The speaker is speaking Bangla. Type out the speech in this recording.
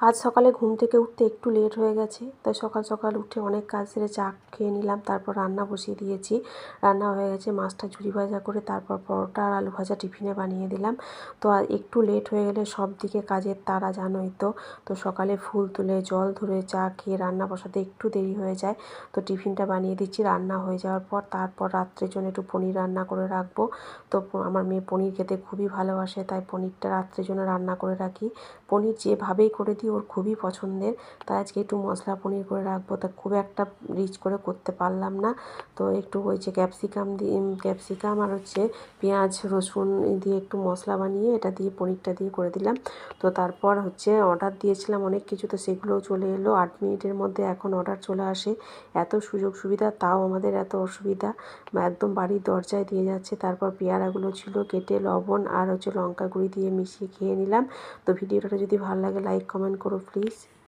আজ সকালে ঘুম থেকে উঠতে একটু লেট হয়ে গেছে, তাই সকাল সকাল উঠে অনেক কাজ সেরে চা খেয়ে নিলাম, তারপর রান্না বসিয়ে দিয়েছি। রান্না হয়ে গেছে, মাছটা ঝুড়ি ভাজা করে তারপর পরোটা আর আলু ভাজা টিফিনে বানিয়ে দিলাম। তো আর একটু লেট হয়ে গেলে সব দিকে কাজের তারা জানোই তো তো সকালে ফুল তুলে, জল ধরে চা খেয়ে রান্না বসাতে একটু দেরি হয়ে যায়। তো টিফিনটা বানিয়ে দিচ্ছি, রান্না হয়ে যাওয়ার পর তারপর রাত্রের জন্য একটু পনির রান্না করে রাখব। তো আমার মেয়ে পনির খেতে খুবই ভালোবাসে, তাই পনিরটা রাত্রের জন্য রান্না করে রাখি। পনির যেভাবেই করে দিই ওর খুবই পছন্দের। তাই আজকে একটু মশলা পনির করে রাখব। তা খুব একটা রিচ করে করতে পারলাম না। তো একটু ওই যে ক্যাপসিকাম দিয়ে ক্যাপসিকাম আর হচ্ছে পেঁয়াজ, রসুন দিয়ে একটু মশলা বানিয়ে এটা দিয়ে পনিরটা দিয়ে করে দিলাম। তো তারপর হচ্ছে অর্ডার দিয়েছিলাম অনেক কিছু। তো সেগুলোও চলে এলো। আট মিনিটের মধ্যে এখন অর্ডার চলে আসে। এত সুযোগ সুবিধা, তাও আমাদের এত অসুবিধা। একদম বাড়ির দরজায় দিয়ে যাচ্ছে। তারপর পেয়ারাগুলো ছিল কেটে, লবণ আর হচ্ছে লঙ্কা গুঁড়ি দিয়ে মিশিয়ে খেয়ে নিলাম। তো ভিডিওটা যদি ভালো লাগে লাইক কমেন্ট করো প্লিজ